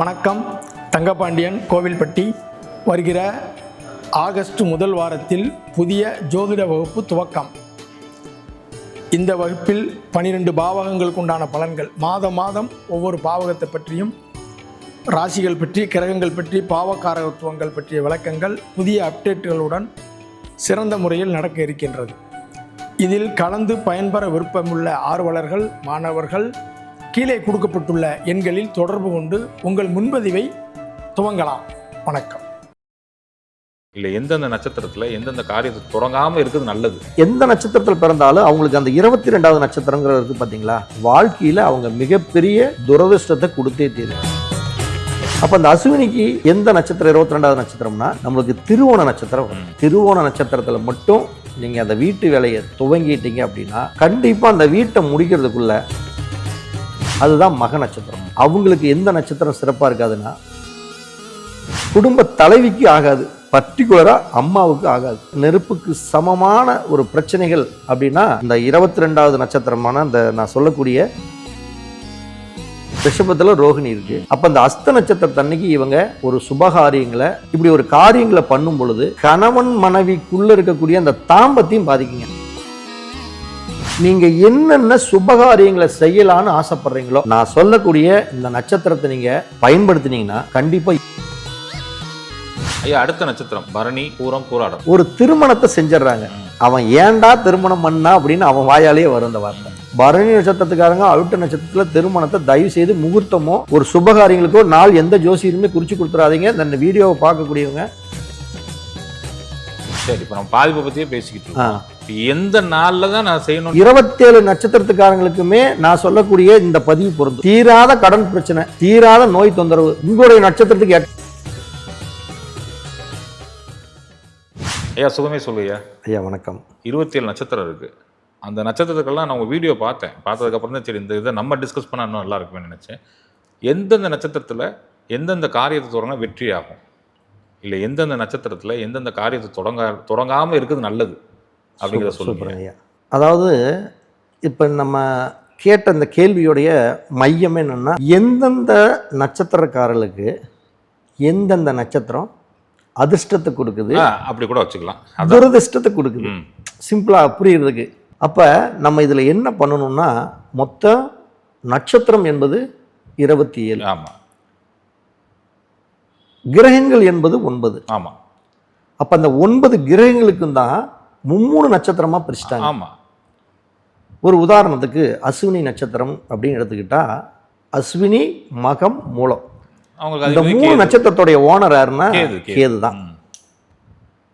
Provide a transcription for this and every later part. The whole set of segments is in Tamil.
வணக்கம். தங்கபாண்டியன் கோவில்பட்டி வருகிற ஆகஸ்ட் முதல் வாரத்தில் புதிய ஜோதிட வகுப்பு துவக்கம். இந்த வகுப்பில் பனிரெண்டு பாவகங்களுக்கு உண்டான பலன்கள். மாதம் மாதம் ஒவ்வொரு பாவகத்தை பற்றியும் ராசிகள் பற்றி கிரகங்கள் பற்றி பாவக்காரகத்துவங்கள் பற்றிய விளக்கங்கள் புதிய அப்டேட்டுகளுடன் சிறந்த முறையில் நடக்க இருக்கின்றது. இதில் கலந்து பயன்பெற விருப்பமுள்ள ஆர்வலர்கள் மாணவர்கள் கீழே கொடுக்கப்பட்டுள்ள எண்களில் தொடர்பு கொண்டு உங்கள் முன்பதிவை துவங்கலாம். வணக்கம். இல்ல எந்தெந்த நட்சத்திரத்துல எந்தெந்த காரியத்தை தொடங்காம இருக்குது நல்லது? எந்த நட்சத்திரத்தில் பிறந்தாலும் அவங்களுக்கு அந்த இருபத்தி ரெண்டாவது நட்சத்திரங்கிறது இருக்கு பார்த்தீங்களா வாழ்க்கையில் அவங்க மிகப்பெரிய துரதிர்ஷ்டத்தை கொடுத்தே தீரும். அப்போ அந்த அசுவினிக்கு எந்த நட்சத்திரம் இருபத்தி ரெண்டாவது நட்சத்திரம்னா நம்மளுக்கு திருவோண நட்சத்திரம் வரும். திருவோண நட்சத்திரத்தில் மட்டும் நீங்கள் அந்த வீட்டு வேலையை துவங்கிட்டீங்க அப்படின்னா கண்டிப்பாக அந்த வீட்டை முடிக்கிறதுக்குள்ள அதுதான் மக நட்சத்திரம். அவங்களுக்கு எந்த நட்சத்திரம் சிறப்பாக இருக்காதுன்னா குடும்ப தலைவிக்கு ஆகாது பர்டிகுலரா அம்மாவுக்கு ஆகாது. நெருப்புக்கு சமமான ஒரு பிரச்சனைகள் அப்படின்னா இந்த இருபத்தி ரெண்டாவது நட்சத்திரமான இந்த நான் சொல்லக்கூடிய ரிஷபத்தில் ரோஹிணி இருக்கு. அப்ப அந்த அஸ்த நட்சத்திரத்தன்னைக்கு இவங்க ஒரு சுபகாரியங்களை இப்படி ஒரு காரியங்களை பண்ணும் பொழுது கணவன் மனைவிக்குள்ள இருக்கக்கூடிய அந்த தாம்பத்தையும் பாதிக்குங்க. நீங்க என்னென்ன சுபகாரியங்களை செய்யலாம்னு ஆசைப்படுறீங்களோ நான் சொல்லக்கூடிய இந்த நட்சத்திரத்தை நீங்க பயன்படுத்தினீங்கன்னா கண்டிப்பா ஐயா அடுத்த நட்சத்திரம். பரணி பூரம் பூராடம் ஒரு திருமணத்தை செஞ்சிடறாங்க. அவன் ஏன்டா திருமணம் பண்ணா அப்படின்னு அவன் வாயாலேயே வரும் அந்த வார்த்தை. பரணி நட்சத்திரத்துக்காரங்க அழுட்ட நட்சத்திரத்துல திருமணத்தை தயவு செய்து முகூர்த்தமோ ஒரு சுபகாரியங்களுக்கோ நாள் எந்த ஜோசியருமே குறிச்சு கொடுத்துறாதீங்க. இந்த வீடியோவை பார்க்கக்கூடியவங்க சரி இப்ப நம்ம பாதிப்பை பத்தியே பேசிக்கிட்டு இருக்கோம். எந்த நாள்ல தான் நான் செய்யணும் இருபத்தேழு நட்சத்திரத்துக்காரங்களுக்குமே நான் சொல்லக்கூடிய இந்த பதிவு பொருந்தும். தீராத கடன் பிரச்சனை தீராத நோய் தொந்தரவு உங்களுடைய நட்சத்திரத்துக்கு ஐயா சுகமே சொல்லுயா ஐயா வணக்கம். இருபத்தி ஏழு நட்சத்திரம் இருக்கு. அந்த நட்சத்திரத்துக்கெல்லாம் நான் உங்க வீடியோ பார்த்தேன். பார்த்ததுக்கு அப்புறம் தான் சரி இந்த இதை நம்ம டிஸ்கஸ் பண்ணா இன்னும் நல்லா இருக்குமே நினைச்சேன். எந்தெந்த நட்சத்திரத்துல எந்தெந்த காரியத்தை தொடங்க வெற்றி ஆகும் இல்ல எந்தெந்த நட்சத்திரத்துல எந்தெந்த காரியத்தை தொடங்க தொடங்காம இருக்குது நல்லது அப்படிங்கிறத சொல்லுங்க ஐயா. அதாவது இப்போ நம்ம கேட்ட இந்த கேள்வியுடைய மையம் என்னன்னா எந்தெந்த நட்சத்திரக்காரர்களுக்கு எந்தெந்த நட்சத்திரம் அதிர்ஷ்டத்தை கொடுக்குது அப்படி கூட வச்சுக்கலாம். துரதிர்ஷ்டத்தை கொடுக்குது. சிம்பிளாக புரியுறதுக்கு. அப்போ நம்ம இதில் என்ன பண்ணணும்னா மொத்தம் நட்சத்திரம் என்பது இருபத்தி ஏழு. ஆமா. கிரகங்கள் என்பது ஒன்பது. ஆமா. அப்போ அந்த ஒன்பது கிரகங்களுக்கும் தான் மும்மூணு நட்சத்திரமாக பிரிச்சிட்டாங்க. ஆமா. ஒரு உதாரணத்துக்கு அஸ்வினி நட்சத்திரம் அப்படின்னு எடுத்துக்கிட்டா அஸ்வினி மகம் மூலம். இந்த மூணு. நட்சத்திரத்துடைய ஓனர் யாருன்னா கேது, தான்.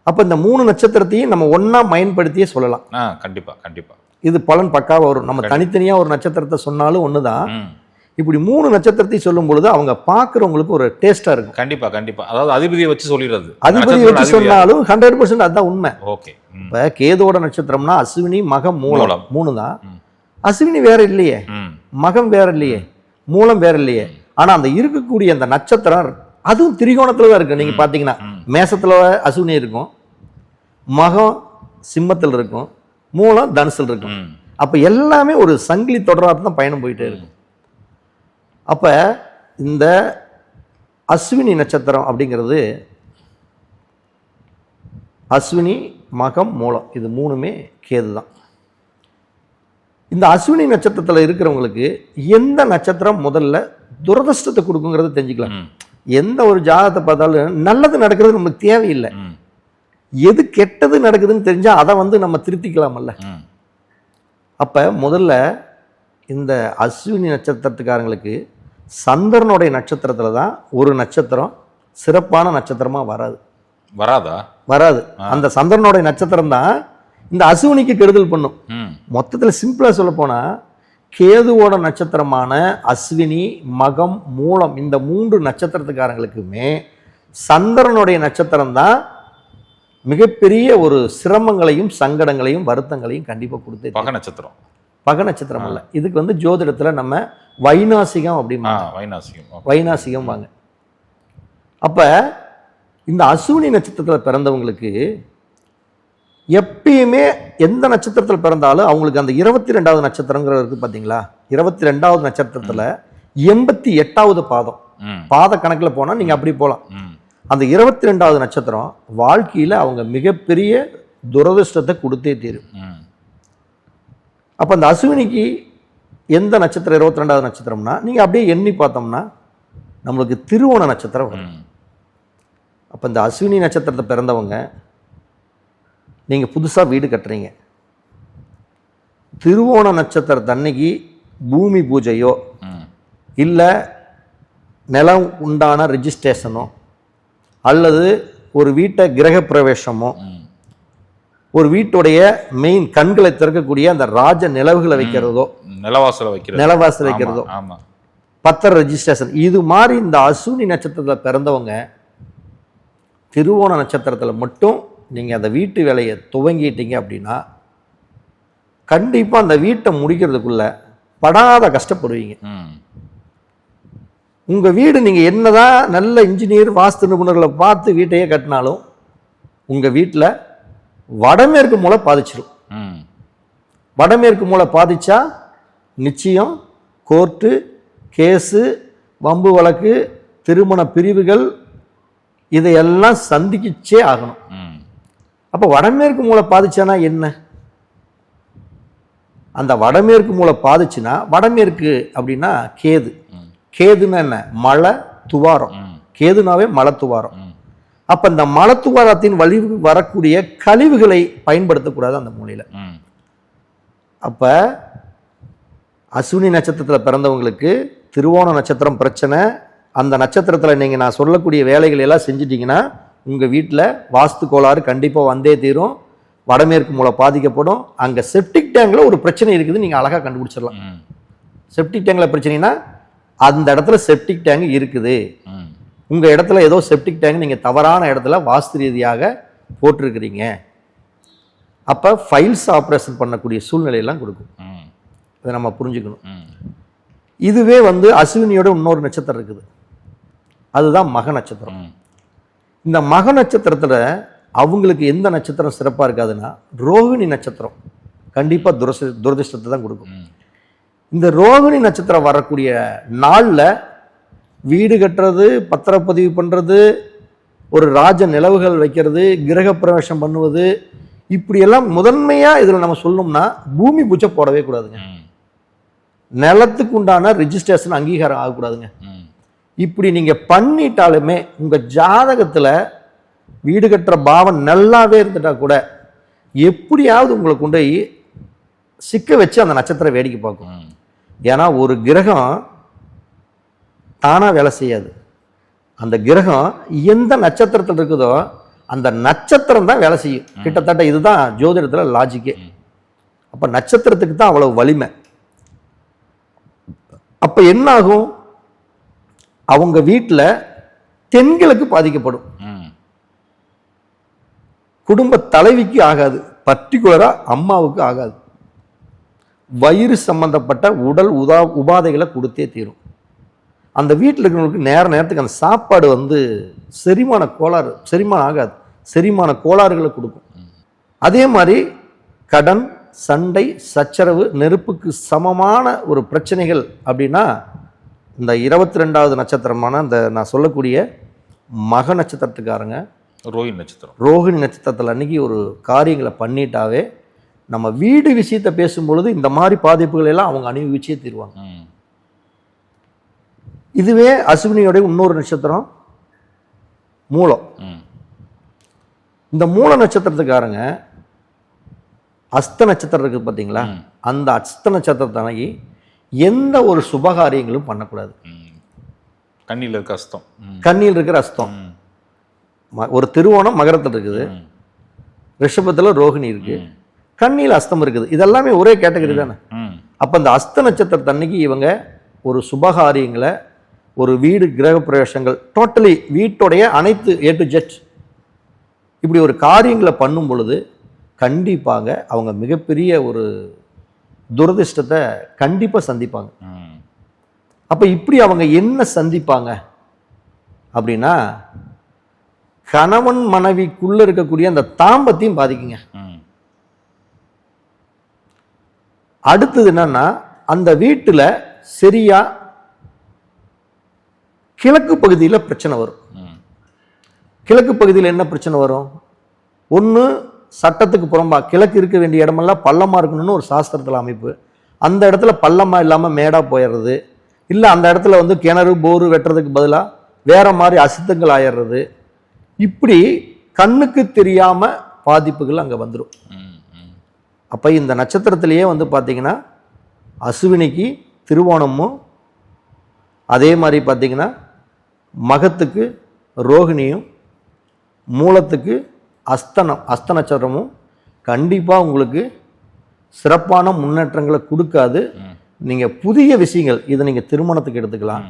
அப்போ இந்த மூணு நட்சத்திரத்தையும் நம்ம ஒண்ணா பயன்படுத்தியே சொல்லலாம். ஆ கண்டிப்பா கண்டிப்பா. இது பலன் பக்காவா வரும். நம்ம தனித்தனியா ஒரு நட்சத்திரத்தை சொன்னாலும் ஒண்ணுதான். ம். இப்படி மூணு நட்சத்திரத்தையும் சொல்லும் பொழுது அவங்க பார்க்குறவங்களுக்கு ஒரு டேஸ்டா இருக்கும். கண்டிப்பா கண்டிப்பா. அதாவது அதிபதியை வச்சு சொல்லிடுறது. அதிபதி வச்சு சொன்னாலும் ஹண்ட்ரட் பர்சன்ட் அதுதான் உண்மை. ஓகே இப்ப கேதுவோட நட்சத்திரம்னா அஸ்வினி மகம் மூலம். மூணு தான். அஸ்வினி வேற இல்லையே. மகம் வேற இல்லையே. மூலம் வேற இல்லையே. ஆனா அந்த இருக்கக்கூடிய அந்த நட்சத்திரம் அதுவும் திரிகோணத்துல தான் இருக்கு. நீங்க ம். பாத்தீங்கன்னா ம். மேசத்துல அசுவினி இருக்கும். மகம் சிம்மத்தில் இருக்கும். மூலம் தனுசில் இருக்கும். அப்ப எல்லாமே ஒரு சங்கிலி தொடராக தான் பயணம் போயிட்டே இருக்கும். அப்ப இந்த அஸ்வினி நட்சத்திரம் அப்படிங்கிறது அஸ்வினி மகம் மூலம். இது மூணுமே கேது தான் இந்த அஸ்வினி நட்சத்திரத்தில் இருக்கிறவங்களுக்கு எந்த நட்சத்திரம் முதல்ல துரதிர்ஷ்டத்தை கொடுக்குங்கிறத தெரிஞ்சுக்கலாம். எந்த ஒரு ஜாதகத்தை பார்த்தாலும் நல்லது நடக்கிறது நமக்கு தேவையில்லை. எது கெட்டது நடக்குதுன்னு தெரிஞ்சா அதை வந்து நம்ம திருத்திக்கலாமல்ல. அப்ப முதல்ல இந்த அஸ்வினி நட்சத்திரத்துக்காரங்களுக்கு சந்திரனுடைய நட்சத்திரத்துல தான் ஒரு நட்சத்திரம் சிறப்பான நட்சத்திரமா வராது. வராதா? வராது. அந்த சந்திரனுடைய நட்சத்திரம் தான் இந்த அசுவினிக்கு கெடுதல் பண்ணும். மொத்தத்துல சிம்பிளா சொல்ல போனா கேதுவோட நட்சத்திரமான அஸ்வினி மகம் மூலம் இந்த மூன்று நட்சத்திரத்துக்காரங்களுக்குமே சந்திரனுடைய நட்சத்திரம் தான் மிகப்பெரிய ஒரு சிரமங்களையும் சங்கடங்களையும் வருத்தங்களையும் கண்டிப்பா கொடுத்து பக நட்சத்திரம். பக நட்சத்திரம் அல்ல. இதுக்கு வந்து ஜோதிடத்துல நம்ம வைநாசிகம் அப்படிமா வைநாசிகம். வைநாசிகம் வாங்க. அப்ப இந்த அசுவினி நட்சத்திரத்துல பிறந்தவங்களுக்கு எப்பயுமே எந்த நட்சத்திரத்தில் பிறந்தாலும் அவங்களுக்கு அந்த இருபத்தி ரெண்டாவது நட்சத்திரங்கிறது இருக்கு பார்த்தீங்களா இருபத்தி ரெண்டாவது நட்சத்திரத்தில் எண்பத்தி எட்டாவது பாதம். பாத கணக்குல போனா நீங்க அப்படி போகலாம் அந்த இருபத்தி ரெண்டாவது நட்சத்திரம் வாழ்க்கையில அவங்க மிகப்பெரிய துரதிர்ஷ்டத்தை கொடுத்தே தீரும். அப்ப அந்த அசுவினிக்கு எந்த நட்சத்திரம் இருபத்தி ரெண்டாவது நட்சத்திரம்னா நீங்க அப்படியே எண்ணி பார்த்தோம்னா நம்மளுக்கு திருவோண நட்சத்திரம் வரும். அப்போ இந்த அஸ்வினி நட்சத்திரத்தை பிறந்தவங்க நீங்கள் புதுசாக வீடு கட்டுறீங்க. திருவோண நட்சத்திரத்தன்னைக்கு பூமி பூஜையோ இல்லை நிலம் உண்டான ரெஜிஸ்ட்ரேஷனோ அல்லது ஒரு வீட்டை கிரக பிரவேசமோ ம். ஒரு வீட்டுடைய மெயின் கண்களை திறக்கக்கூடிய அந்த ராஜ நிலவுகளை வைக்கிறதோ நிலவாசல வைக்கிறது. நிலவாசல் வைக்கிறதோ. ஆமா, ஆமா பத்திர ரெஜிஸ்ட்ரேஷன். இது மாதிரி இந்த அசுனி நட்சத்திரத்தில் பிறந்தவங்க திருவோண நட்சத்திரத்தில் மட்டும் நீங்கள் அந்த வீட்டு வேலையை துவங்கிட்டீங்க அப்படின்னா கண்டிப்பாக அந்த வீட்டை முடிக்கிறதுக்குள்ள படாத கஷ்டப்படுவீங்க. உங்கள் வீடு நீங்கள் என்னதான் நல்ல இன்ஜினியர் வாஸ்து நிபுணர்களை பார்த்து வீட்டையே கட்டினாலும் உங்கள் வீட்டில் வடமேற்கு மூலை பாதிச்சிடும் வடமேற்கு மூலை பாதிச்சா நிச்சயம் கோர்ட்டு கேஸு வம்பு வழக்கு திருமண பிரிவுகள் இதையெல்லாம் சந்திக்கிச்சே ஆகணும். அப்போ வடமேற்கு மூலை பாதிச்சானா என்ன? அந்த வடமேற்கு மூலை பாதிச்சுன்னா வடமேற்கு அப்படின்னா கேது. கேதுன்னா என்ன? மலை துவாரம். கேதுனாவே மலை துவாரம் அப்போ இந்த மலை துவாரத்தின் வழி வரக்கூடிய கழிவுகளை பயன்படுத்தக்கூடாது அந்த மூலையில். அப்போ அஸ்வினி நட்சத்திரத்தில் பிறந்தவங்களுக்கு திருவோண நட்சத்திரம் பிரச்சனை. அந்த நட்சத்திரத்தில் நீங்கள் நான் சொல்லக்கூடிய வேலைகள் எல்லாம் செஞ்சிட்டிங்கன்னா உங்கள் வீட்டில் வாஸ்து கோளாறு கண்டிப்பாக வந்தே தீரும். வடமேற்கு மூலை பாதிக்கப்படும். அங்கே செப்டிக் டேங்கில் ஒரு பிரச்சனை இருக்குது நீங்கள் அழகாக கண்டுபிடிச்சிடலாம். செப்டிக் டேங்கில் பிரச்சனைனா அந்த இடத்துல செப்டிக் டேங்க் இருக்குது. உங்கள் இடத்துல ஏதோ செப்டிக் டேங்க் நீங்கள் தவறான இடத்துல வாஸ்து ரீதியாக போட்டிருக்கிறீங்க. அப்போ ஃபைல்ஸ் ஆப்ரேஷன் பண்ணக்கூடிய சூழ்நிலையெல்லாம் கொடுக்கும். இதை நம்ம புரிஞ்சுக்கணும். இதுவே வந்து அஸ்வினியோட இன்னொரு நட்சத்திரம் இருக்குது. அதுதான் மக நட்சத்திரம். இந்த மக நட்சத்திரத்தில் அவங்களுக்கு எந்த நட்சத்திரம் சிறப்பாக இருக்காதுன்னா ரோகிணி நட்சத்திரம் கண்டிப்பாக துரச துரதிர்ஷ்டத்தை தான் கொடுக்கும். இந்த ரோகிணி நட்சத்திரம் வரக்கூடிய நாளில் வீடு கட்டுறது பத்திரப்பதிவு பண்ணுறது ஒரு ராஜ நிலவுகள் வைக்கிறது கிரகப்பிரவேசம் பண்ணுவது இப்படியெல்லாம் முதன்மையாக இதில் நம்ம சொல்லணும்னா பூமி பூஜை போடவே கூடாதுங்க. நிலத்துக்கு உண்டான ரிஜிஸ்ட்ரேஷன் அங்கீகாரம் ஆகக்கூடாதுங்க. இப்படி நீங்கள் பண்ணிட்டாலுமே உங்கள் ஜாதகத்தில் வீடு கட்டுற பாவம் நல்லாவே இருந்துட்டா கூட எப்படியாவது உங்களை கொண்டு போய் சிக்க வச்சு அந்த நட்சத்திரம் வேடிக்கை பார்க்கும். ஏன்னா ஒரு கிரகம் தானாக வேலை செய்யாது. அந்த கிரகம் எந்த நட்சத்திரத்தில் இருக்குதோ அந்த நட்சத்திரம் தான் வேலை செய்யும். கிட்டத்தட்ட இதுதான் ஜோதிடத்தில் லாஜிக்கே அப்போ நட்சத்திரத்துக்கு தான் அவ்வளவு வலிமை. அப்போ என்ன ஆகும் அவங்க வீட்டில் தென்கிழக்கு பாதிக்கப்படும். குடும்ப தலைவிக்கு ஆகாது. பர்டிகுலராக அம்மாவுக்கு ஆகாது. வயிறு சம்பந்தப்பட்ட உடல் உதா உபாதைகளை கொடுத்தே தீரும். அந்த வீட்டில் இருக்கிறவங்களுக்கு நேர நேரத்துக்கு அந்த சாப்பாடு வந்து செரிமான கோளாறு செரிமானம் ஆகாது. செரிமான கோளாறுகளை கொடுக்கும். அதே மாதிரி கடன் சண்டை சச்சரவு நெருப்புக்கு சமமான ஒரு பிரச்சனைகள் அப்படின்னா இந்த இருபத்தி ரெண்டாவது நட்சத்திரமான இந்த நான் சொல்லக்கூடிய மக நட்சத்திரத்துக்காரங்க ரோஹிணி நட்சத்திரம். ரோகிணி நட்சத்திரத்தில் அன்னைக்கு ஒரு காரியங்களை பண்ணிட்டாவே நம்ம வீடு விஷயத்தை பேசும்பொழுது இந்த மாதிரி பாதிப்புகள் எல்லாம் அவங்க அனுபவிச்சே தீருவாங்க. இதுவே அஸ்வினியோட இன்னொரு நட்சத்திரம் மூலம். இந்த மூல நட்சத்திரத்துக்காரங்க அஸ்த நட்சத்திரம் இருக்குது பார்த்தீங்களா. அந்த அஸ்த நட்சத்திரத்தை அன்னைக்கு எந்த ஒரு சுபகாரியங்களும் பண்ணக்கூடாது. கண்ணியில் இருக்க கஷ்டம் ம். கண்ணியில் இருக்கிற அஸ்தம். ஒரு திருவோணம் மகரத்தில் இருக்குது. ரிஷபத்தில் ரோகிணி இருக்கு. ம். கண்ணியில் அஸ்தம் இருக்குது. இதெல்லாமே ஒரே கேட்டகரி தானே? அப்போ இந்த அஸ்த நட்சத்திரத்தன்னைக்கு இவங்க ஒரு சுபகாரியங்களை ஒரு வீடு கிரகப்பிரவேசங்கள் டோட்டலி வீட்டுடைய அனைத்து ஏ டு ஜெட் இப்படி ஒரு காரியங்களை பண்ணும் பொழுது கண்டிப்பாக அவங்க மிகப்பெரிய ஒரு துரதிர்ஷ்டத்தை கண்டிப்பாக சந்திப்பாங்க. அப்போ இப்படி அவங்க என்ன சந்திப்பாங்க? அப்படின்னா கணவன் மனைவிக்குள்ள இருக்கக்கூடிய அந்த தாம்பத்தையும் பாதிக்குங்க. அடுத்தது என்னன்னா அந்த வீட்டில் சரியா கிழக்கு பகுதியில் பிரச்சனை வரும். கிழக்கு பகுதியில் என்ன பிரச்சனை வரும்? ஒன்று சட்டத்துக்கு புறம்பா கிழக்கு இருக்க வேண்டிய இடமெல்லாம் பள்ளமாக இருக்கணும்னு ஒரு சாஸ்திரத்தில் அமைப்பு. அந்த இடத்துல பள்ளமாக இல்லாமல் மேடாக போயிடுறது. இல்லை அந்த இடத்துல வந்து கிணறு போரு வெட்டுறதுக்கு பதிலாக வேற மாதிரி அசுத்தங்கள் ஆயிடுறது. இப்படி கண்ணுக்கு தெரியாமல் பாதிப்புகள் அங்கே வந்துடும் அப்போ இந்த நட்சத்திரத்திலேயே வந்து பார்த்திங்கன்னா அசுவினிக்கு திருவோணமும் அதே மாதிரி பார்த்திங்கன்னா மகத்துக்கு ரோகிணியும் மூலத்துக்கு அஸ்தனம் அஸ்த நட்சத்திரமும் கண்டிப்பாக உங்களுக்கு சிறப்பான முன்னேற்றங்களை கொடுக்காது. நீங்கள் புதிய விஷயங்கள் இதை நீங்கள் திருமணத்துக்கு எடுத்துக்கலாம்.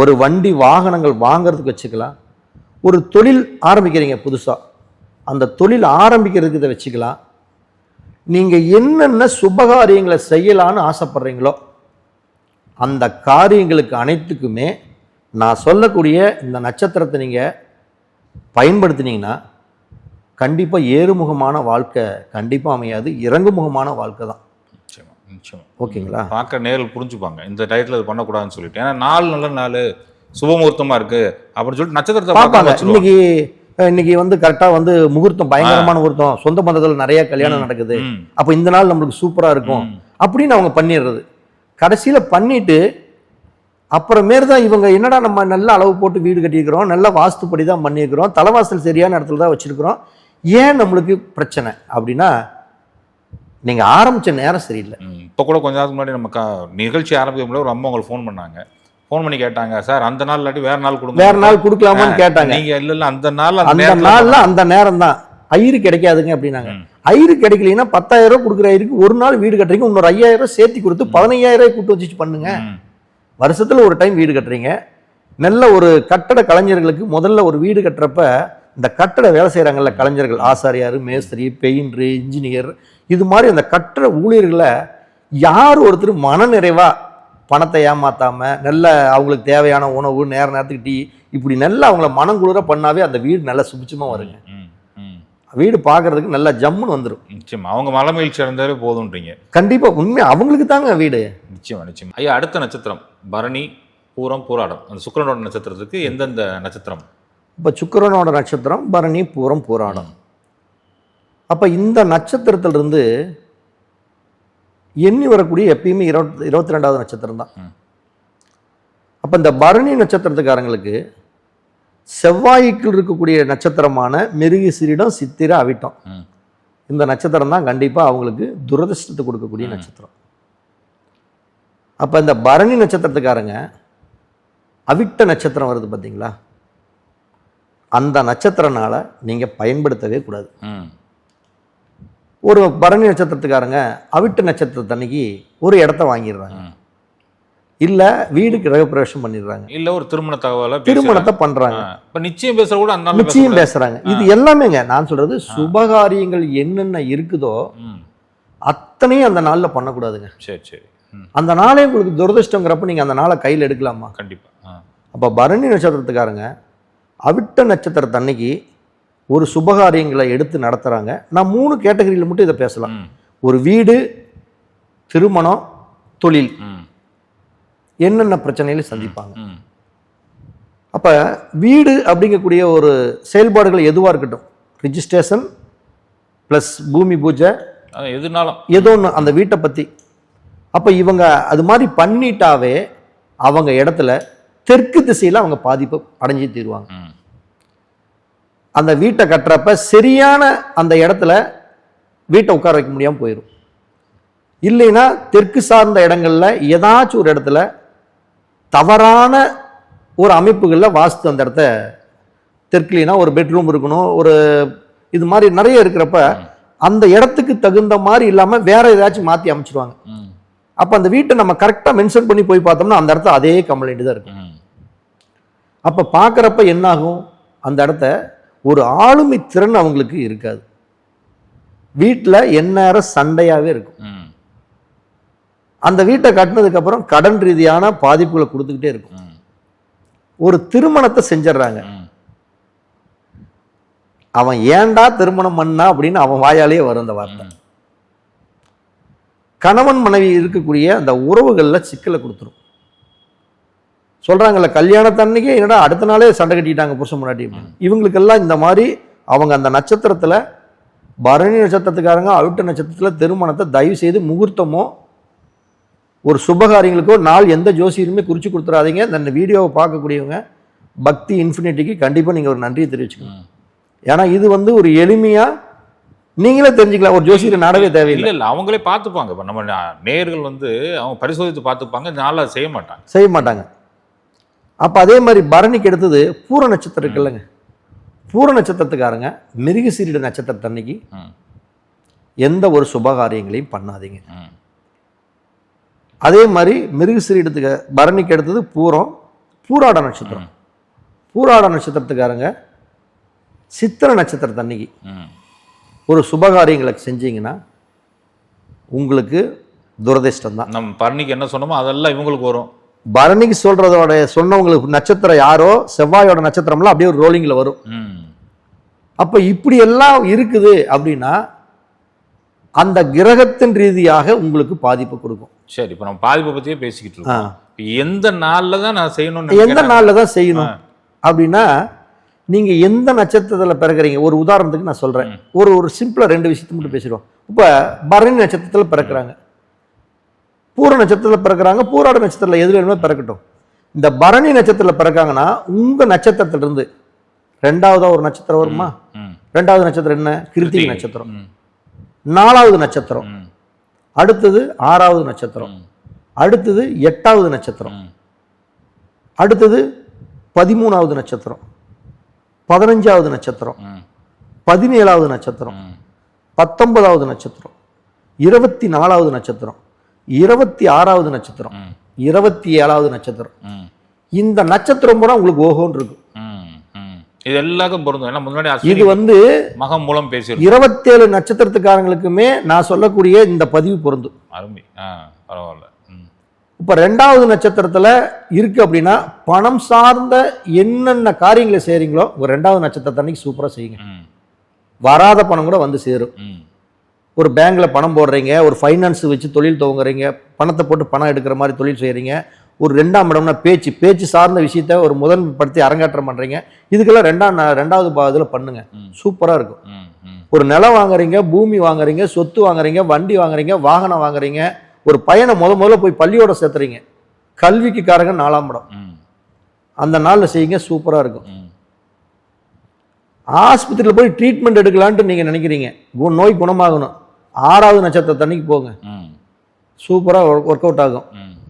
ஒரு வண்டி வாகனங்கள் வாங்குறதுக்கு வச்சுக்கலாம். ஒரு தொழில் ஆரம்பிக்கிறீங்க புதுசாக அந்த தொழில் ஆரம்பிக்கிறதுக்கு இதை வச்சுக்கலாம். நீங்கள் என்னென்ன சுபகாரியங்களை செய்யலான்னு ஆசைப்படுறீங்களோ அந்த காரியங்களுக்கு அனைத்துக்குமே நான் சொல்லக்கூடிய இந்த நட்சத்திரத்தை நீங்கள் பயன்படுத்தினீங்கன்னா கண்டிப்பாக ஏறுமுகமான வாழ்க்கை கண்டிப்பாக அமையாது. இறங்குமுகமான வாழ்க்கை தான். நிச்சயமா நிச்சயமா. ஓகேங்களா? பார்க்க நேரில் புரிஞ்சுப்பாங்க. இந்த டயத்தில் இது பண்ணக்கூடாதுன்னு சொல்லிட்டு. ஏன்னா நாள் நல்ல நாள் சுபமுகூர்த்தமா இருக்கு அப்படின்னு சொல்லிட்டு நட்சத்திரத்தை பார்ப்பாங்க. இன்னைக்கு இன்னைக்கு வந்து கரெக்டாக வந்து முகூர்த்தம் பயங்கரமான முகூர்த்தம். சொந்த பந்தத்தில் நிறைய கல்யாணம் நடக்குது. அப்போ இந்த நாள் நம்மளுக்கு சூப்பராக இருக்கும். அப்படின்னு அவங்க பண்ணிடுறது. கடைசியில் பண்ணிட்டு அப்புறமேல் தான் இவங்க என்னடா நம்ம நல்ல அளவு போட்டு வீடு கட்டியிருக்கிறோம் நல்ல வாஸ்துப்படி தான் பண்ணியிருக்கிறோம் தலைவாசல் சரியான இடத்துல தான் வச்சிருக்கிறோம். ஏன் நம்மளுக்கு பிரச்சனை அப்படின்னா நீங்கள் ஆரம்பிச்ச நேரம் சரியில்லை. இப்போ கூட கொஞ்ச நாளுக்கு முன்னாடி நம்ம நிகழ்ச்சி ஆரம்பிக்கும் போது ஒரு அம்மா உங்களுக்கு ஃபோன் பண்ணாங்க. ஃபோன் பண்ணி கேட்டாங்க சார் அந்த நாள் இல்லாட்டி வேற நாள் கொடுங்க. வேற நாள் கொடுக்கலாமான்னு கேட்டாங்க. நீங்க இல்ல இல்ல அந்த நாள் அந்த நாள்ல அந்த நேரம் தான் ஐயரு கிடைக்காதுங்க அப்படின்னாங்க. ஐயரு கிடைக்கலைன்னா பத்தாயிரம் ரூபாய் கொடுக்குற ஐயருக்கு ஒரு நாள் வீடு கட்டுறீங்க இன்னொரு ஐயாயிரம் ரூபாய் சேர்த்து கொடுத்து பதினையாயிரம் கூட்டு வச்சு பண்ணுங்க. வருஷத்துல ஒரு டைம் வீடு கட்டுறீங்க. நல்ல ஒரு கட்டட கலைஞர்களுக்கு முதல்ல ஒரு வீடு கட்டுறப்ப இந்த கட்டட வேலை செய்கிறாங்கல்ல கலைஞர்கள் ஆசாரியார் மேஸ்திரி பெயிண்டரு இன்ஜினியர் இது மாதிரி அந்த கட்டட ஊழியர்களை யார் ஒருத்தர் மனநிறைவா பணத்தை ஏமாத்தாம நல்ல அவங்களுக்கு தேவையான உணவு நேர நேரத்துக்கு டீ இப்படி நல்ல அவங்கள மனங்குளிர பண்ணாவே அந்த வீடு நல்ல சுபிச்சமா வருங்க. வீடு பார்க்கறதுக்கு நல்லா ஜம்முன்னு வந்துடும் நிச்சயமா. அவங்க மலை மகிழ்ச்சி அடைந்தாலே போதும்ன்றீங்க. கண்டிப்பா. உண்மை அவங்களுக்கு தாங்க வீடு. நிச்சயமா நிச்சயமா. ஐயா அடுத்த நட்சத்திரம். பரணி பூரம் பூராடம். அந்த சுக்கிரனோட நட்சத்திரத்துக்கு எந்தெந்த நட்சத்திரம்? இப்போ சுக்கிரனோட நட்சத்திரம் பரணி பூரம் பூராடம் அப்போ இந்த நட்சத்திரத்திலிருந்து எண்ணி வரக்கூடிய எப்பயுமே இருபத்தி இருபத்தி ரெண்டாவது நட்சத்திரம் தான். அப்போ இந்த பரணி நட்சத்திரத்துக்காரங்களுக்கு செவ்வாய்க்குள் இருக்கக்கூடிய நட்சத்திரமான மிருகு சிறிடம் சித்திர அவிட்டம். இந்த நட்சத்திரம் தான் கண்டிப்பாக அவங்களுக்கு துரதிர்ஷ்டத்தை கொடுக்கக்கூடிய நட்சத்திரம். அப்போ இந்த பரணி நட்சத்திரத்துக்காரங்க அவிட்ட நட்சத்திரம் வருது பார்த்தீங்களா அந்த நட்சத்திரனால நீங்கள் பயன்படுத்தவே கூடாது. ஒரு பரணி நட்சத்திரத்துக்காரங்க அவிட்ட நட்சத்திரத்தன்னைக்கு ஒரு இடத்த வாங்கிடுறாங்க. இல்ல வீடு கிரகப்பிரவேசம் பண்ணிடுறாங்க. இல்ல ஒரு திருமண தகவலை திருமணத்தை பண்றாங்க. இப்ப நிச்சயம் பேசுற கூட அந்த நிச்சயம். பேசுறாங்க. இது எல்லாமேங்க நான் சொல்றது சுபகாரியங்கள் என்னென்ன இருக்குதோ அத்தனையும் அந்த நாள்ல பண்ணக்கூடாதுங்க. சரி சரி. அந்த நாளே உங்களுக்கு துரதிருஷ்டங்கிறப்ப நீங்க அந்த நாளை கையில் எடுக்கலாமா? கண்டிப்பா அப்போ பரணி நட்சத்திரத்துக்காரங்க அவிட்ட நட்சத்திரத்து அன்னைக்கு ஒரு சுபகாரியங்களை எடுத்து நடத்துறாங்க. நான் மூணு கேட்டகரியில் மட்டும் இதை பேசலாம். ஒரு வீடு திருமணம் தொழில். என்னென்ன பிரச்சனைகளை சந்திப்பாங்க. அப்போ வீடு அப்படிங்கக்கூடிய ஒரு செயல்பாடுகள் எதுவாக இருக்கட்டும். ரிஜிஸ்ட்ரேஷன் ப்ளஸ் பூமி பூஜை. எதுனாலும். ஏதோ ஒன்று அந்த வீட்டை பற்றி அப்போ இவங்க அது மாதிரி பண்ணிட்டாவே அவங்க இடத்துல தெற்கு திசையில் அவங்க பாதிப்பு அடைஞ்சு தீருவாங்க. அந்த வீட்டை கட்டுறப்ப சரியான அந்த இடத்துல வீட்டை உட்கார வைக்க முடியாமல் போயிடும் இல்லைன்னா தெற்கு சார்ந்த இடங்கள்ல ஏதாச்சும் ஒரு இடத்துல தவறான ஒரு அமைப்புகளில் வாஸ்து அந்த இடத்த தெற்குலினா ஒரு பெட்ரூம் இருக்கணும் ஒரு இது மாதிரி நிறைய இருக்கிறப்ப அந்த இடத்துக்கு தகுந்த மாதிரி இல்லாமல் வேற ஏதாச்சும் மாற்றி அமைச்சிருவாங்க. அப்போ அந்த வீட்டை நம்ம கரெக்டாக மென்ஷன் பண்ணி போய் பார்த்தோம்னா அந்த இடத்துல அதே கம்ப்ளைண்ட் தான் இருக்கும். அப்போ பார்க்குறப்ப என்னாகும்? அந்த இடத்த ஒரு ஆளுமை திறன் அவங்களுக்கு இருக்காது. வீட்டில் எந்நேரம் சண்டையாகவே இருக்கும். அந்த வீட்டை கட்டினதுக்கப்புறம் கடன் ரீதியான பாதிப்புகளை கொடுத்துக்கிட்டே இருக்கும். ஒரு திருமணத்தை செஞ்சிடுறாங்க. அவன் ஏன்டா திருமணம் பண்ணா அப்படின்னு அவன் வாயாலேயே வரும் அந்த வார்த்தை. கணவன் மனைவி இருக்கக்கூடிய அந்த உறவுகளில் சிக்கலை கொடுத்துரும். சொல்றாங்கல்ல கல்யாணத்தன்னைக்கு என்னடா அடுத்த நாளே சண்டை கட்டிட்டாங்க புருஷன் முன்னாடி இவங்களுக்கெல்லாம் இந்த மாதிரி அவங்க அந்த நட்சத்திரத்துல பரணி நட்சத்திரத்துக்காரங்க அவிட்ட நட்சத்திரத்துல திருமணத்தை தயவு செய்து முகூர்த்தமோ ஒரு சுபகாரியங்களுக்கோ நாள் எந்த ஜோசியருமே குறிச்சு கொடுத்துறாதீங்க. இந்த வீடியோவை பார்க்கக்கூடியவங்க பக்தி இன்ஃபினிட்டிக்கு கண்டிப்பா நீங்க ஒரு நன்றியை தெரிவிச்சுக்கணும். ஏன்னா இது வந்து ஒரு எளிமையா நீங்களே தெரிஞ்சுக்கலாம். ஒரு ஜோசியர் நாடவே தேவையில்லை. இல்ல அவங்களே பார்த்துப்பாங்க. இப்ப நம்ம நா- நேயர்கள் வந்து அவங்க பரிசோதித்து பார்த்துப்பாங்க. நாளா செய்ய மாட்டாங்க. செய்ய மாட்டாங்க. அப்போ அதே மாதிரி பரணிக்கு எடுத்தது பூர நட்சத்திரம் இருக்குல்லங்க. பூர நட்சத்திரத்துக்காரங்க மிருகசீரிட நட்சத்திரத்தன்னைக்கு எந்த ஒரு சுபகாரியங்களையும் பண்ணாதீங்க. அதே மாதிரி மிருகசீரிடத்துக்கு பரணிக்கு எடுத்தது பூரம் பூராட நட்சத்திரம். பூராட நட்சத்திரத்துக்காரங்க சித்திர நட்சத்திரத்தன்னைக்கு. ஒரு சுபகாரியங்களை செஞ்சீங்கன்னா உங்களுக்கு துரதிர்ஷ்டம் தான் நம்ம பரணிக்கு என்ன சொன்னோமோ அதெல்லாம் இவங்களுக்கு வரும். பரணிக்கு சொல்றதோட சொன்னவங்களுக்கு நட்சத்திரம் யாரோ செவ்வாயோட நட்சத்திரம்லாம் அப்படியே ஒரு ரோலிங்கில் வரும். அப்ப இப்படி எல்லாம் இருக்குது அப்படின்னா அந்த கிரகத்தின் ரீதியாக உங்களுக்கு பாதிப்பு கொடுக்கும். சரி இப்ப நம்ம பாதிப்பை பத்தியே பேசிக்கிட்டு. இருக்கோம். எந்த நாள்ல தான் நான் செய்யணும்னு எந்த? நாள்ல தான் செய்யணும்? அப்படின்னா நீங்க எந்த நட்சத்திரத்துல பிறக்குறீங்க? ஒரு உதாரணத்துக்கு நான் சொல்றேன். ஒரு ஒரு சிம்பிளா ரெண்டு விஷயத்தை மட்டும் பேசிடுவோம். இப்ப பரணி நட்சத்திரத்துல பிறக்குறாங்க. பூர நட்சத்திரத்துல பிறக்குறாங்க பூராட நட்சத்திரத்துல எதுல வேணுமோ பிறக்கட்டும். இந்த பரணி நட்சத்திரத்துல பிறக்காங்கன்னா உங்க நட்சத்திரத்துல இருந்து ரெண்டாவதா ஒரு நட்சத்திரம் வருமா? ரெண்டாவது நட்சத்திரம் என்ன? கிருத்திகை. கிருத்திகை. நட்சத்திரம். நாலாவது நட்சத்திரம். அடுத்தது ஆறாவது நட்சத்திரம். அடுத்தது எட்டாவது நட்சத்திரம். அடுத்தது பதிமூணாவது நட்சத்திரம். பதினஞ்சாவது நட்சத்திரம். பதினேழாவது நட்சத்திரம். பத்தொன்பதாவது நட்சத்திரம். இருபத்தி நாலாவது நட்சத்திரம். இருபத்தி ஆறாவது நட்சத்திரம். இருபத்தி ஏழாவது நட்சத்திரம். இந்த நட்சத்திரம் பூரா உங்களுக்கு ஓஹோன்னு இருக்கும். இது எல்லாருக்கும் பொருந்தும். ஏன்னா முன்னாடி இது வந்து மகம் மூலம் பேசியிருக்கோம் இருபத்தேழு நட்சத்திரத்துக்காரங்களுக்குமே நான் சொல்லக்கூடிய இந்த பதிவு பொருந்தும். அருமை. பரவாயில்ல. இப்ப ரெண்டாவது நட்சத்திரத்துல இருக்கு அப்படின்னா பணம் சார்ந்த என்னென்ன காரியங்களை செய்றீங்களோ ஒரு ரெண்டாவது நட்சத்திரத்தன்னைக்கு சூப்பரா செய்யுங்க. வராத பணம் கூட வந்து சேரும். ஒரு பேங்க்ல பணம் போடுறீங்க ஒரு ஃபைனான்ஸ் வச்சு தொழில் துவங்குறீங்க பணத்தை போட்டு பணம் எடுக்கிற மாதிரி தொழில் செய்றீங்க ஒரு ரெண்டாம் இடம்னா பேச்சு பேச்சு சார்ந்த விஷயத்த ஒரு முதன்மைப்படுத்தி அரங்கேற்றம் பண்றீங்க. இதுக்கெல்லாம் ரெண்டாம் ரெண்டாவது பாகத்தில் பண்ணுங்க. ம். சூப்பரா இருக்கும். ஒரு நிலம் வாங்குறீங்க பூமி வாங்குறீங்க சொத்து வாங்குறீங்க வண்டி வாங்குறீங்க வாகனம் வாங்குறீங்க ஒரு பையனை முத முதல்ல போய் பள்ளியோட சேர்த்துறீங்க. கல்விக்குக்காரங்க நாலாம் இடம். அந்த நாளில் செய்யுங்க சூப்பரா இருக்கும். ஆஸ்பத்திரியில் போய் ட்ரீட்மெண்ட் எடுக்கலான்ட்டு நீங்க நினைக்கிறீங்க. நோய் குணமாகணும். ஆறாவது நட்சத்திரத்தன்னைக்கு போங்க. ம், சூப்பராக ஒர்க் அவுட் ஆகும்.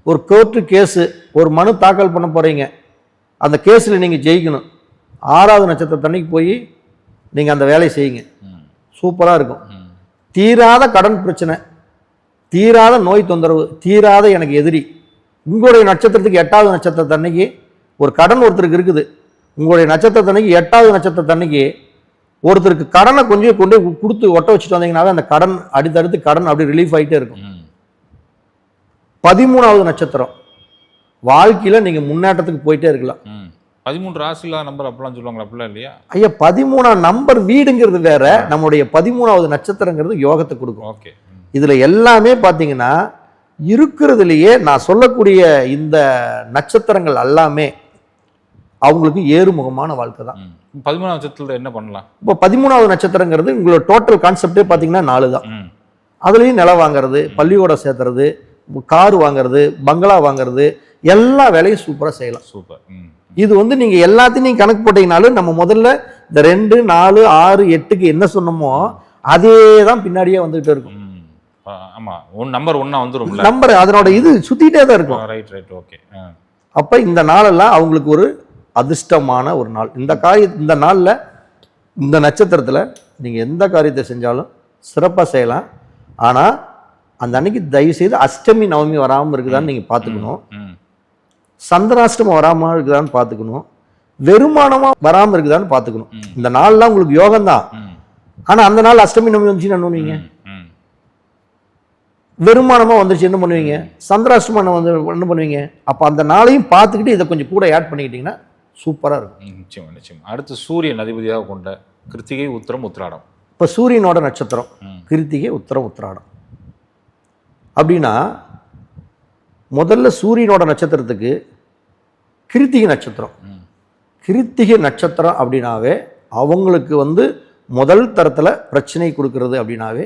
ஒரு கோர்ட்டு கேஸு ஒரு மனு தாக்கல் பண்ண போகிறீங்க அந்த கேஸில் நீங்கள் ஜெயிக்கணும். ஆறாவது நட்சத்திரத்தன்னைக்கு போய் நீங்கள் அந்த வேலையை செய்யுங்க. சூப்பராக இருக்கும். தீராத கடன் பிரச்சனை தீராத நோய் தொந்தரவு தீராத எனக்கு எதிரி. உங்களுடைய நட்சத்திரத்துக்கு எட்டாவது நட்சத்திரத்தன்னைக்கு ஒரு கடன் ஒருத்தருக்கு இருக்குது. உங்களுடைய நட்சத்திரத்தன்னைக்கு எட்டாவது நட்சத்திரத்தன்னைக்கு ஒருத்தருக்கு கடனை கொஞ்சம் கொண்டு கொடுத்து ஒட்ட வச்சுட்டு வந்தீங்கன்னாவே அந்த கடன் அடுத்தடுத்து கடன் அப்படி ரிலீஃப் ஆகிட்டே இருக்கும். பதிமூணாவது நட்சத்திரம். வாழ்க்கையில நீங்க முன்னேற்றத்துக்கு போயிட்டே இருக்கலாம். ம். பதிமூன்று ராசிலா நம்பர் அப்படிலாம் சொல்லுவாங்களா? அப்படிலாம் இல்லையா? ஐயா பதிமூணாம் நம்பர் வீடுங்கிறது வேற நம்முடைய பதிமூணாவது நட்சத்திரங்கிறது யோகத்தை கொடுக்கும். ஓகே. இதுல எல்லாமே பாத்தீங்கன்னா இருக்கிறதுலயே நான் சொல்லக்கூடிய இந்த நட்சத்திரங்கள் எல்லாமே அவங்களுக்கு ஏறுமுகமான வாழ்க்கை தான். ம். பதிமூணாம் நட்சத்திரத்தில் என்ன பண்ணலாம்? இப்போ பதிமூணாவது நட்சத்திரங்கிறது உங்களோட டோட்டல் கான்செப்டே பார்த்தீங்கன்னா நாலு தான். அதுலேயும் நிலம் வாங்குறது பள்ளிக்கூடம் சேர்த்துறது கார் வாங்குறது பங்களா வாங்குறது எல்லா வேலையும் சூப்பராக செய்யலாம். சூப்பர் இது வந்து நீங்க எல்லாத்தையும் நீங்க கணக்கு போட்டீங்கனாலும் நம்ம முதல்ல இந்த ரெண்டு நாலு ஆறு எட்டுக்கு என்ன சொன்னோமோ அதே தான் பின்னாடியே வந்துகிட்டு இருக்கும். ம். ஆ, ஆமா. ஒன் நம்பர் ஒன்னா வந்துரும்ல. நம்பர் அதனோட இது சுத்திட்டே தான் இருக்கும். ரைட் ரைட் ஓகே அப்ப இந்த நாளெல்லாம் அவங்களுக்கு ஒரு அதிர்ஷ்டமான ஒரு நாள். இந்த காரிய இந்த நாள்ல இந்த நட்சத்திரத்துல நீங்க எந்த காரியத்தை செஞ்சாலும் சிறப்பா செய்யலாம். ஆனா அந்த அன்னைக்கு தயவு செய்து அஷ்டமி நவமி வராம இருக்குதான்னு நீங்க பார்த்துக்கணும் சந்திராஷ்டமம் வராம இருக்குதான்னு பார்த்துக்கணும் வெறுமானமா வராம இருக்குதான்னு பார்த்துக்கணும். இந்த நாள்லாம் உங்களுக்கு யோகம் தான் ம். ஆனா அந்த நாள் அஷ்டமி நவமி வந்துச்சுன்னு என்ன பண்ணுவீங்க? ம் வெறுமானமா வந்துருச்சு என்ன பண்ணுவீங்க? சந்திராஷ்டமம் வந்து என்ன பண்ணுவீங்க? அப்ப அந்த நாளையும் பார்த்துக்கிட்டு இதை கொஞ்சம் கூட ஆட் பண்ணிக்கிட்டீங்கன்னா சூப்பரா இருக்கும். நிச்சயம் நிச்சயம். அடுத்து சூரியன் அதிபதியாக கொண்ட கிருத்திகை உத்திரம் உத்திராடம். இப்ப சூரியனோட நட்சத்திரம் கிருத்திகை உத்தரம் உத்திராடம். அப்படின்னா முதல்ல சூரியனோட நட்சத்திரத்துக்கு கிருத்திகை நட்சத்திரம். கிருத்திகை நட்சத்திரம் அப்படின்னாவே அவங்களுக்கு வந்து முதல் தரத்தில் பிரச்சனை கொடுக்கறது அப்படின்னாவே